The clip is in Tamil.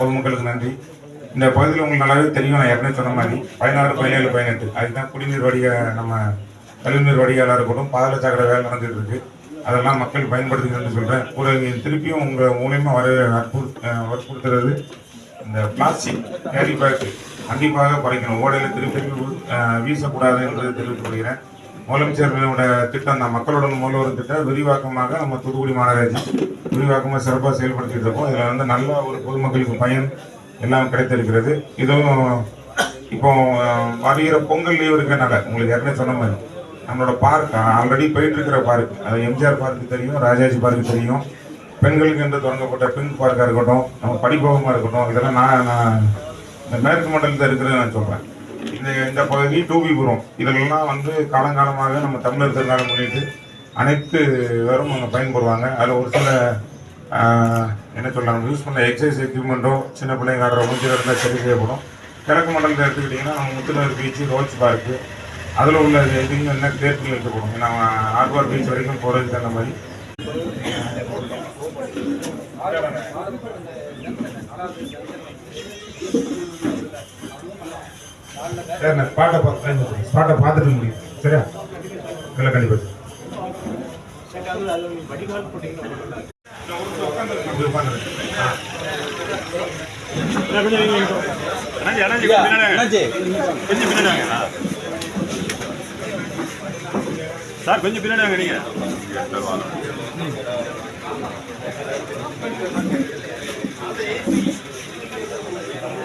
பொதுமக்களுக்கு நன்றி. இந்த பகுதியில் உங்களுக்கு நல்லாவே தெரியும் நான் ஏற்கனவே சொன்ன மாதிரி. பதினாறு பதினேழு பதினெட்டு. அதுதான் குடிநீர் வடிக நம்ம கழிவுநீர் வடிகாலாக இருக்கட்டும் பாதாள சாக்கடை வேலை நடந்துட்டு இருக்கு. அதெல்லாம் மக்கள் பயன்படுத்துகிறது சொல்கிறேன் ஒரு திருப்பியும் உங்கள் மூலியமாக வர வற்புறு வற்புறுத்துறது இந்த பிளாஸ்டிக் கேரி பேக் கண்டிப்பாக குறைக்கணும். ஓடையில் திருப்பி வீசக்கூடாது என்பதை தெரிவித்துக் கொள்கிறேன். முதலமைச்சர்களோட திட்டம் தான். மக்களுடன் முதல்வர் திட்டம். விரிவாக்கமாக நம்ம தூத்துக்குடி மாநகராட்சி விரிவாக்கமாக சிறப்பாக செயல்படுத்திட்டு இருக்கோம். இதில் வந்து நல்ல ஒரு பொதுமக்களுக்கு பயன் எல்லாம் கிடைத்திருக்கிறது. இதுவும் இப்போ வருகிற பொங்கல் லீவ் இருக்கனால உங்களுக்கு ஏற்கனவே சொன்ன மாதிரி நம்மளோட பார்க் ஆல்ரெடி போயிட்டு இருக்கிற பார்க் அது எம்ஜிஆர் பார்க்கு தெரியும் ராஜாஜி பார்க்கு தெரியும். பெண்களுக்கு என்று தொடங்கப்பட்ட பிங்க் பார்க்காக இருக்கட்டும் நம்ம படிப்பகமாக இருக்கட்டும் இதெல்லாம் நான் நான் இந்த மேற்கு மண்டலத்தில் இருக்கிறத நான் சொல்கிறேன் இந்த இந்த பகுதி டூபிபுரம் இதெல்லாம் வந்து காலங்காலமாக நம்ம தமிழர் திருநாளை முன்னிட்டு அனைத்து பேரும் அங்கே பயன்படுவாங்க. அதில் ஒரு சில என்ன சொல்லலாம் யூஸ் பண்ண எக்ஸசைஸ் எக்யூப்மெண்ட்டோ சின்ன பிள்ளைங்க ஆடுற மூஞ்சி இருந்தால் சரி செய்யப்படும். கிழக்கு மண்டலத்தை எடுத்துக்கிட்டிங்கன்னா நம்ம முத்துநர் பீச்சு ரோச் பார்க்கு அதில் உள்ள எதுவும் என்ன கிளியர் பண்ணி வைக்கப்படும். ஏன்னா ஆர்பார் பீச் வரைக்கும் போகிறதுக்கு தகுந்த மாதிரி. சரிண்ணா ஸ்பாட்டை பார்த்து ஸ்பாட்டை பார்த்துட்டு முடியும். சரியா? நல்லா கண்டிப்பாக அண்ணாச்சி, கொஞ்சம் சார் கொஞ்சம் பின்னாடி வாங்க நீங்க.